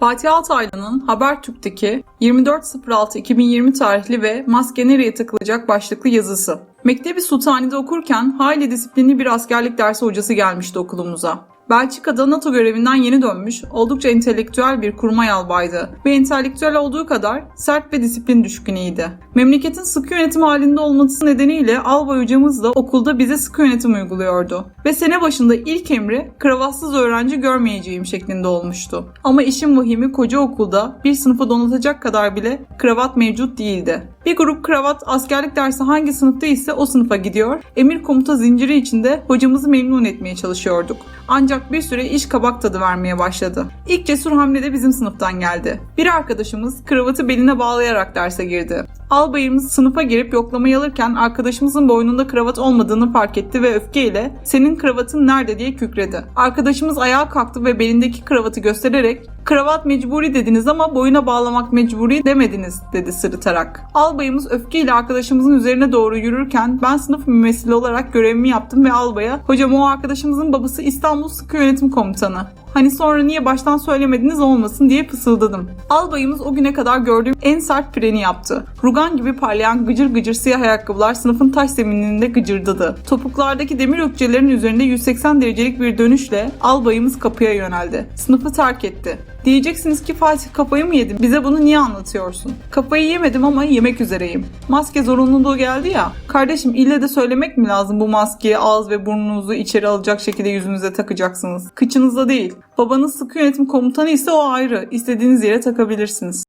Fatih Altaylı'nın Habertürk'teki 24.06.2020 tarihli ve maske nereye takılacak başlıklı yazısı. Mektebi Sultani'de okurken hayli disiplinli bir askerlik dersi hocası gelmişti okulumuza. Belçika'da NATO görevinden yeni dönmüş, oldukça entelektüel bir kurmay albaydı ve entelektüel olduğu kadar sert ve disiplin düşkünüydü. Memleketin sıkı yönetim halinde olması nedeniyle albay hocamız da okulda bize sıkı yönetim uyguluyordu. Ve sene başında ilk emri kravatsız öğrenci görmeyeceğim şeklinde olmuştu. Ama işin vahimi koca okulda bir sınıfı donatacak kadar bile kravat mevcut değildi. Bir grup kravat askerlik dersi hangi sınıfta ise o sınıfa gidiyor, emir komuta zinciri içinde hocamızı memnun etmeye çalışıyorduk. Ancak bir süre iş kabak tadı vermeye başladı. İlk cesur hamle de bizim sınıftan geldi. Bir arkadaşımız kravatı beline bağlayarak derse girdi. Albayımız sınıfa girip yoklamayı alırken arkadaşımızın boynunda kravat olmadığını fark etti ve öfkeyle senin kravatın nerede diye kükredi. Arkadaşımız ayağa kalktı ve belindeki kravatı göstererek kravat mecburi dediniz ama boyuna bağlamak mecburi demediniz dedi sırıtarak. Albayımız öfkeyle arkadaşımızın üzerine doğru yürürken ben sınıf mümessili olarak görevimi yaptım ve albaya hocam o arkadaşımızın babası İstanbul Sıkı Yönetim Komutanı. Hani sonra niye baştan söylemediniz olmasın diye fısıldadım. Albayımız o güne kadar gördüğüm en sert freni yaptı. Rugan gibi parlayan gıcır gıcır siyah ayakkabılar sınıfın taş zemininde gıcırdadı. Topuklardaki demir ökçelerin üzerinde 180 derecelik bir dönüşle albayımız kapıya yöneldi. Sınıfı terk etti. Diyeceksiniz ki Fatih kafayı mı yedin? Bize bunu niye anlatıyorsun? Kafayı yemedim ama yemek üzereyim. Maske zorunluluğu geldi ya. Kardeşim ille de söylemek mi lazım bu maskeyi ağız ve burnunuzu içeri alacak şekilde yüzünüze takacaksınız? Kıçınızda değil. Babanız sıkı yönetim komutanı ise o ayrı. İstediğiniz yere takabilirsiniz.